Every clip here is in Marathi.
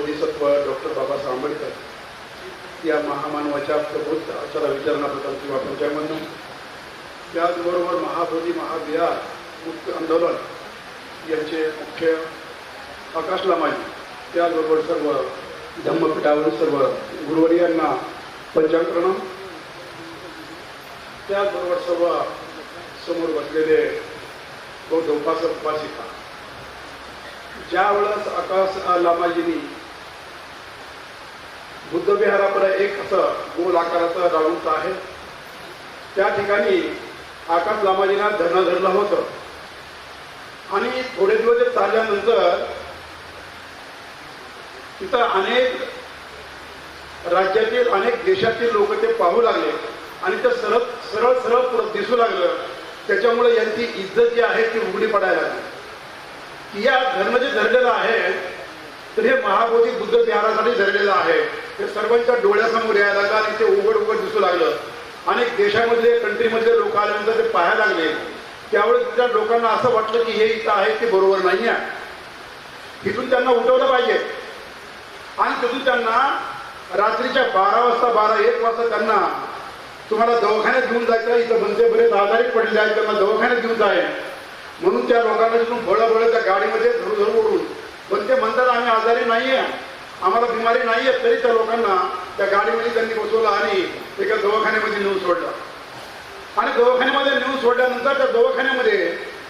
बोधिसत्व डॉक्टर बाबासाहेब आंबेडकर या महामानवाच्या प्रबोध आचारा विचारणाबद्दल किंवा त्यांच्यामधून त्याचबरोबर महाबोधी महाविहार मुक्त आंदोलन यांचे मुख्य आकाश लामाजी त्याचबरोबर सर्व धम्मपीठावरील सर्व गुरुवर्यांना पंचांकरण त्याचबरोबर सर्व समोर बसलेले बौद्ध उपासक उपासिका. ज्या वेळेस आकाश लामाजींनी बुद्ध एक असं गोल आकाराचं राऊंड आहे. त्या ठिकाणी आकाश लामाजींना धरणं धरलं होतं. आणि थोडे दिवस चालल्यानंतर तिथं अनेक राज्यातील अनेक देशातील लोक ते पाहू लागले. आणि ते सरळ सरळ सरळ पुढं दिसू लागलं. त्याच्यामुळे यांची इज्जत जी आहे ती उघडी पडायला लागली. की या धर्म जे धरलेलं आहे तर हे महाबोधी बुद्ध विहारासाठी धरलेलं आहे. हे सर्वांच्या डोळ्यासमोर यायला लागलं आणि ते उघड उघड दिसू लागलं. अनेक देशामधले कंट्रीमधले लोक आल्यानंतर ते पाहायला लागले. त्यावेळेस त्या लोकांना असं वाटलं की हे इथं आहे ते बरोबर नाही आहे. तिथून त्यांना उठवलं पाहिजे. आणि तिथून त्यांना रात्रीच्या बारा वाजता बारा एक वाजता त्यांना तुम्हाला दवाखान्यात घेऊन जायचं इथं म्हणजे बरेच आजारी पडले आहेत त्यांना दवाखान्यात घेऊन जाय म्हणून त्या लोकांना तिथून बळबळ त्या गाडीमध्ये धरू धरू ओढून. पण ते म्हणतात आम्ही आजारी नाही आहे आम्हाला बिमारी नाहीये तरी त्या लोकांना त्या गाडीमध्ये त्यांनी बसवलं आणि एका दवाखान्यामध्ये नेऊन सोडलं. आणि दवाखान्यामध्ये नेऊन सोडल्यानंतर त्या दवाखान्यामध्ये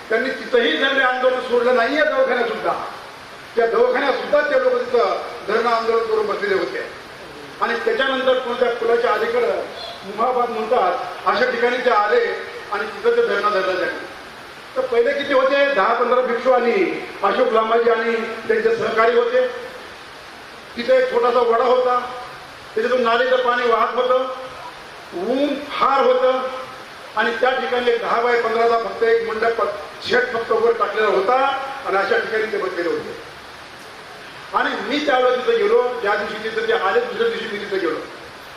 त्यांनी तिथंही धरणे आंदोलन सोडलं नाहीये दवाखान्यात सुद्धा. त्या दवाखान्यात सुद्धा ते लोक तिथं धरणं आंदोलन करून बसलेले होते. आणि त्याच्यानंतर कोणत्या पुलाच्या अलीकडं मुहाबाद म्हणतात अशा ठिकाणी ते आले आणि तिथं ते धरणं धरलं जाईल तर पहिले किती होते? दहा पंधरा भिक्षू आणि अशोक लांबाजी आणि त्यांचे सहकारी होते. तिथे एक छोटासा वडा होता. त्याच्यातून नालीचं पाणी वाहत होतं. ऊन फार होतं. आणि त्या ठिकाणी दहा बाय पंधराचा फक्त एक मंडप शेट फक्त वर टाकलेला होता. आणि अशा ठिकाणी ते बसलेले होते. आणि मी त्यावेळेस तिथं गेलो. ज्या दिवशी तिथं ते आले दुसऱ्या दिवशी मी तिथं गेलो.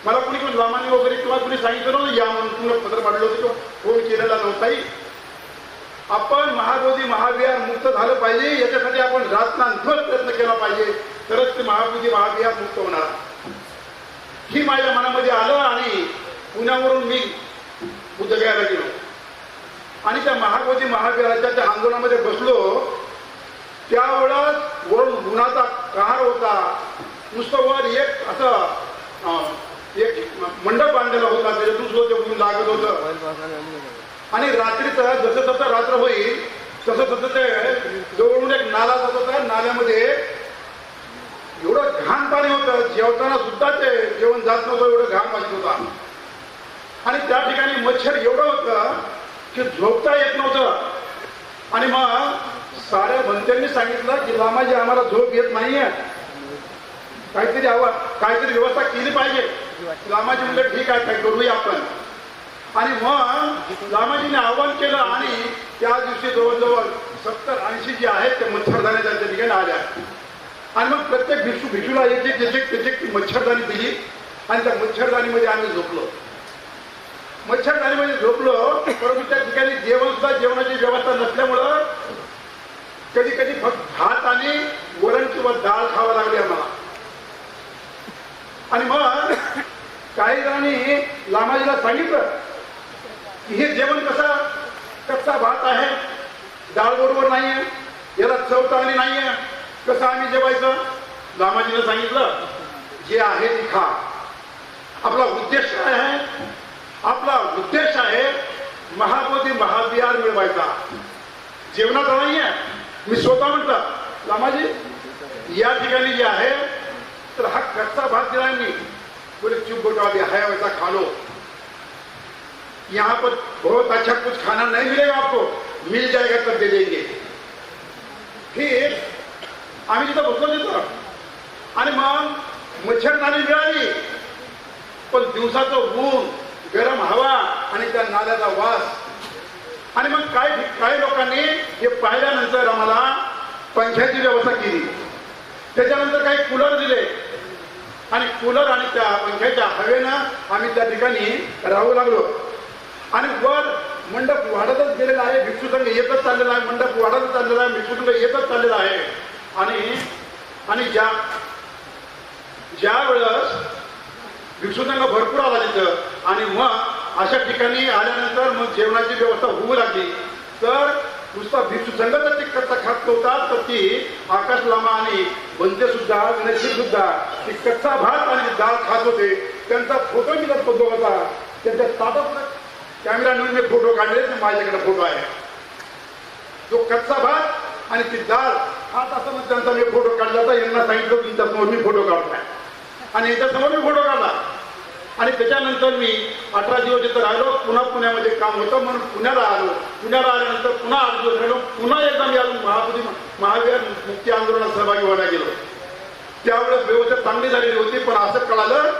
मला कुणी कोणी लामानी वगैरे किंवा कुणी सांगितलं नव्हतं या म्हणून तुम्हाला पत्र पाडलं होतं किंवा फोन केलेला नव्हताही आपण महाबोधी महाविहार मुक्त झालं पाहिजे. याच्यासाठी आपण रात्रांतर प्रयत्न केला पाहिजे. तरच ते महाबोधी महाविहार मुक्त होणार. ही माझ्या मनामध्ये आलं आणि पुण्यावरून मी बुद्धगयाला गेलो. आणि त्या महाबोधी महाविहाराच्या त्या आंदोलनामध्ये बसलो. त्यावेळेस वरून गुणाचा कार होता. नुसतं वर एक असं एक मंडप बांधलेला होता त्याच्यातून सुद्धा ते लागत होतं. आणि रात्रीचं जसं जसं रात्र होईल तसं तसं ते जवळून एक नाला जात होता. नाल्यामध्ये पाणी होतं. जेवताना सुद्धा ते जेवण जात नव्हतं एवढं घाम वाजत होता आणि त्या ठिकाणी मच्छर एवढं होतं की झोपता येत नव्हतं. आणि मग साऱ्या भंत्यांनी सांगितलं की लामाजी आम्हाला झोप येत नाहीये. काहीतरी आवा काहीतरी व्यवस्था केली पाहिजे. लामाजी म्हणलं ठीक आहे काय करूया आपण. आणि मग लामाजीने आव्हान केलं आणि त्या दिवशी जवळजवळ सत्तर ऐंशी जे आहेत ते मच्छरदाणी त्यांच्या ठिकाणी आल्या. आणि मग प्रत्येक भिक्षू भिक्षूला एक एक एक एक एक ती मच्छरदाणी दिली. आणि त्या मच्छरदाणीमध्ये आम्ही झोपलो. मच्छरदाणीमध्ये झोपलो परंतु त्या ठिकाणी जेवण सुद्धा जेवणाची व्यवस्था नसल्यामुळं कधी कधी फक्त भात आणि वरण किंवा डाळ खावं लागली आम्हाला. आणि मग काही जणांनी लामाजीला सांगितलं की हे जेवण कसं कच्चा भात आहे. डाळ बरोबर नाहीये. याला चव चांगली नाहीये. कसं आम्ही जेवायचं? लामाजीने सांगितलं जे आहे ते खा. आपला उद्देश काय आहे? आपला उद्देश आहे महाबोधी महाविहार मिळवायचा. जेवणाचा नाही आहे. मी स्वतः म्हणतात लामाजी या ठिकाणी जे आहे तर हा कच्चा भात दिला मी. बोले चुप बेटा अभी है वैसा खा लो यहाँ पर बहुत अच्छा कुछ खाना नहीं मिलेगा आपको. मिल जाएगा तब दे देंगे. फिर आम्ही तिथं बसलो तिथं. आणि मग मच्छरदाणी मिळाली. पण दिवसाचं ऊन गरम हवा आणि त्या नाल्याचा वास. आणि मग काय काही लोकांनी हे पाहिल्यानंतर आम्हाला पंख्याची व्यवस्था केली. त्याच्यानंतर काही कूलर दिले. आणि कूलर आणि त्या पंख्याच्या हवेनं आम्ही त्या ठिकाणी राहू लागलो. आणि वर मंडप वाढतच गेलेला आहे. भिक्षू संघ येतच चाललेला आहे. मंडप वाढतच चाललेला आहे. भिक्षू संघ येतच चाललेला आहे. आणि आणि ज्या ज्या वेळेस भिक्षू भरपूर आला तिथं आणि मग अशा ठिकाणी आल्यानंतर मग जेवणाची व्यवस्था होऊ लागली. तर नुसता भिक्षू संघ जर ती कच्चा खात नव्हता तर ती आकाश लामा आणि बंदे सुद्धा विनशी सुद्धा ती कच्चा भात आणि डाळ खात होते. त्यांचा फोटो मी जात बघतो होता त्यांच्या ताटात कॅमेरा नेऊन मी फोटो काढले माझ्याकडे फोटो आहे. तो कच्चा भात आणि ती डाळ खात असताना त्यांचा मी फोटो काढला होता यांना सांगितलं तुमच्यासमोर मी फोटो काढला आणि याच्यासमोर मी फोटो काढला. आणि त्याच्यानंतर मी अठरा दिवस तिथं राहिलो पुन्हा पुण्यामध्ये काम होतं म्हणून पुण्याला आलो. पुण्याला आल्यानंतर पुन्हा आठ दिवस राहिलो पुन्हा एकदा मी अजून महापुरी महावीर मुक्ती आंदोलनात सहभागी व्हायला गेलो. त्यावेळेस व्यवस्था चांगली झालेली होती पण असं कळालं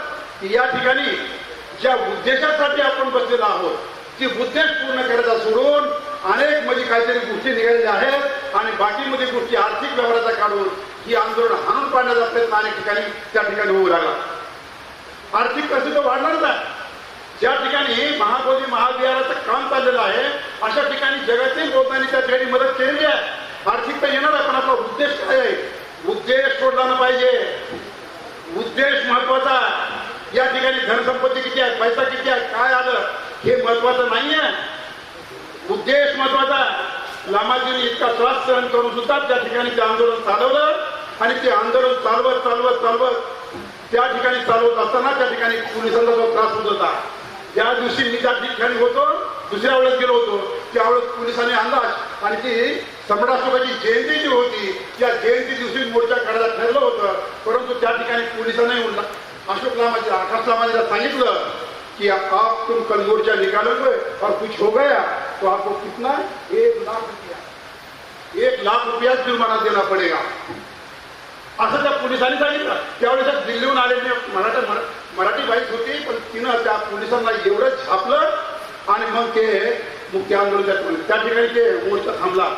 की या ठिकाणी ज्या उद्देशासाठी आपण बसलेलो आहोत ती उद्देश पूर्ण करायचा सोडून अनेक म्हणजे काहीतरी गोष्टी निघालेल्या आहेत आणि बाकीमध्ये गोष्टी आर्थिक व्यवहाराचा काढून ही आंदोलन हाणून पाडण्याचा प्रयत्न अनेक ठिकाणी त्या ठिकाणी होऊ लागला. आर्थिक परिस्थिती वाढणारच आहे. ज्या ठिकाणी महाबोधी महाविहाराचं काम चाललेलं आहे अशा ठिकाणी जगातील लोकांनी त्या ठिकाणी मदत केलेली आहे. आर्थिकता येणार आहे पण आपला उद्देश काय आहे? उद्देश सोडला पाहिजे. उद्देश महत्त्वाचा या ठिकाणी धनसंपत्ती किती आहे पैसा किती आहे काय आलं हे महत्वाचं नाही आहे उद्देश महत्त्वाचा लामाजीने इतका त्रास सहन करून सुद्धा त्या ठिकाणी ते आंदोलन चालवलं आणि ते आंदोलन चालवत चालवत चालवत त्या ठिकाणी चालवत असताना त्या ठिकाणी पोलिसांचा जो त्रास होत होता. त्या दिवशी मी त्या ठिकाणी होतो दुसऱ्या वेळेस गेलो होतो. त्यावेळेस पोलिसांनी अंदाज आणि ती सम्राटोबाची जयंती जी होती त्या जयंती दिवशी मोर्चा काढायला ठरलं होतं. परंतु त्या ठिकाणी पोलिसांनी अशोक लामाजी आकाश लामाजीला सांगितलं कि आप तुम कल मोर्चा निकालोगे और कुछ हो गया. तो आपको कितना? एक लाख रुपया। एक लाख रुपया जुर्माना देना पडेगा। असं त्या पोलिसांनी सांगितलं. त्यावेळेस दिल्लीहून आलेली मराठा मरा- मराठी बाईक होती पण तिनं त्या पोलिसांना एवढं छापलं आणि मग ते मुख्य आंदोलन त्या- त्या ठिकाणी ते मोर्चा थांबला.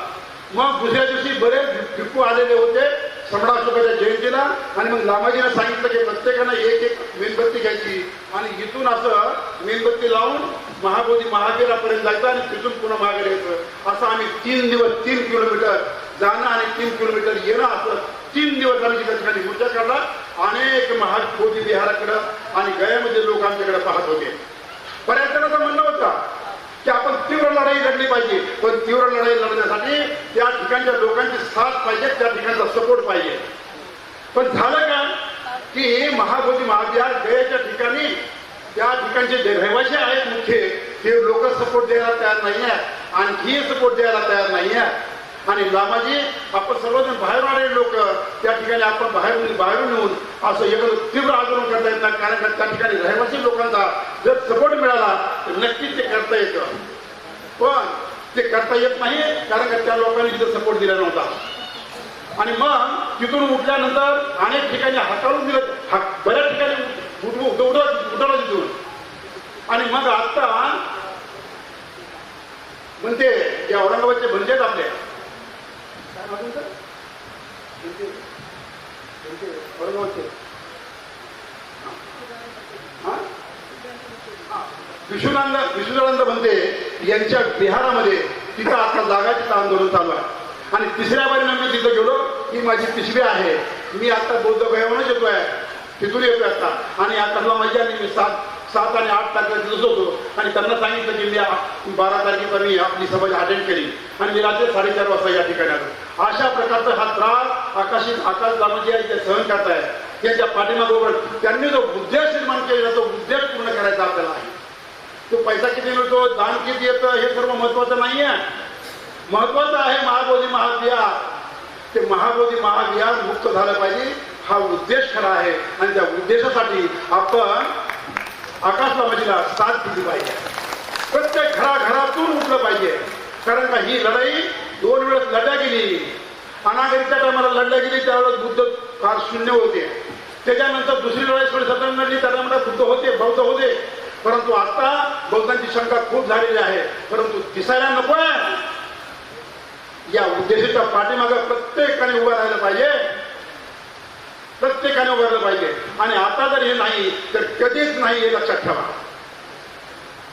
मग दुसऱ्या दिवशी बरेच भिक्खू आलेले होते सम्राट जयंतीला. आणि मग लामाजीनं सांगितलं की प्रत्येकानं एक एक मेणबत्ती घ्यायची. आणि इथून असं मेणबत्ती लावून महाबोधी महावीरापर्यंत जायचं आणि तिथून पुन्हा मागे यायचं असं आम्ही तीन दिवस तीन किलोमीटर जाणं आणि तीन किलोमीटर येणं असं तीन दिवस आम्ही त्या ठिकाणी मोर्चा काढला अनेक महाबोधी विहाराकडं आणि गयामध्ये लोक आमच्याकडे पाहत होते. बऱ्याच जणांचं म्हणणं होतं की आपण तीव्र लढाई लढली पाहिजे. पण तीव्र लढाई लढण्यासाठी त्या ठिकाणच्या लोकांची साथ पाहिजे त्या ठिकाणचा सपोर्ट पाहिजे. पण झालं का की महाबोधी महाविहार गयाच्या ठिकाणी त्या ठिकाणचे जे रहिवासी आहेत मुख्य ते लोक सपोर्ट द्यायला तयार नाही आहेत आणखी सपोर्ट द्यायला तयार नाही आहेत आणि लामाजी आपण सर्वजण बाहेरून आलेले लोक त्या ठिकाणी आपण बाहेरून बाहेरून येऊन असं एखादं तीव्र आंदोलन करता येत नाही. कारण त्या ठिकाणी रहिवासी लोकांचा जर सपोर्ट मिळाला तर नक्कीच ते करता येतं. पण ते करता येत नाही कारण का त्या लोकांनी तिथं सपोर्ट दिला नव्हता. आणि मग तिथून उठल्यानंतर अनेक ठिकाणी हाताळून दिलं. बऱ्याच ठिकाणी उठवू उठवलं उठवलं तिथून आणि मग आता म्हणते जे औरंगाबादचे म्हणजे आपले. काय हा? विश्वनांद विश्वनानंद बनते यांच्या बिहारामध्ये तिथं आता जागाचे आंदोलन चालू आहे. आणि तिसऱ्या बारीनं मी तिथं गेलो ही माझी पिशवी आहे. मी आता बौद्ध गयावरूनच येतोय. तिथून येतोय आता. आणि आता माझ्या मी सात सात आणि आठ तारखेला दिवस होतो. आणि त्यांना सांगितलं की मी बारा तारखेला मी आपली सभा अटेंड केली. आणि मी रात्री साडेचार वाजता या ठिकाणी आलो. अशा प्रकारचा हा त्रास आकाशी आकाश दामाजी आहे ते सहन करताय याच्या पाठीमागोबर त्यांनी जो उद्देश निर्माण केलेला तो उद्देश पूर्ण करायचा आपल्याला आहे. तो पैसा किती मिळतो दान किती येतं हे सर्व महत्वाचं नाही आहे महत्वाचं आहे महाबोधी महाविहार. ते महाबोधी महाविहार मुक्त झालं पाहिजे. हा उद्देश खरा आहे. आणि त्या उद्देशासाठी आपण आकाशबाबाजीला साथ दिली पाहिजे. प्रत्येक घराघरातून उठलं पाहिजे. कारण का ही लढाई दोन वेळेस लढल्या गेली. अनागरीच्या टायमाला लढल्या गेली त्यावेळेस बुद्ध फार शून्य होते. त्याच्यानंतर दुसरी लढाई थोडी सतत लढली त्या बुद्ध होते बौद्ध होते. परंतु आता बौद्धांची शंका खूप झालेली आहे. परंतु दिसायला नको आहे. या उद्देशाच्या पाठीमागं प्रत्येकाने उभं राहिलं पाहिजे. प्रत्येकाने उभारलं पाहिजे. आणि आता जर हे नाही तर कधीच नाही हे लक्षात ठेवा.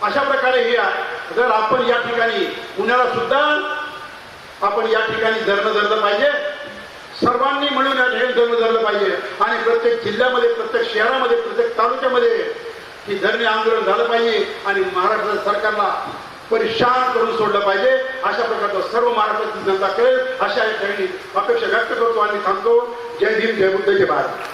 अशा प्रकारे हे जर आपण या ठिकाणी पुण्याला सुद्धा आपण या ठिकाणी धरणं धरलं पाहिजे. सर्वांनी मिळून या ठिकाणी धरणं धरलं पाहिजे. आणि प्रत्येक जिल्ह्यामध्ये प्रत्येक शहरामध्ये प्रत्येक तालुक्यामध्ये ही धरणे आंदोलन झालं पाहिजे आणि महाराष्ट्र सरकारला परेशान करून सोडलं पाहिजे. अशा प्रकारचं सर्व महाराष्ट्राची जनता करेल. अशा या ठिकाणी अपेक्षा व्यक्त करतो आणि थांबतो. जय भीम जय बुद्ध जय भारत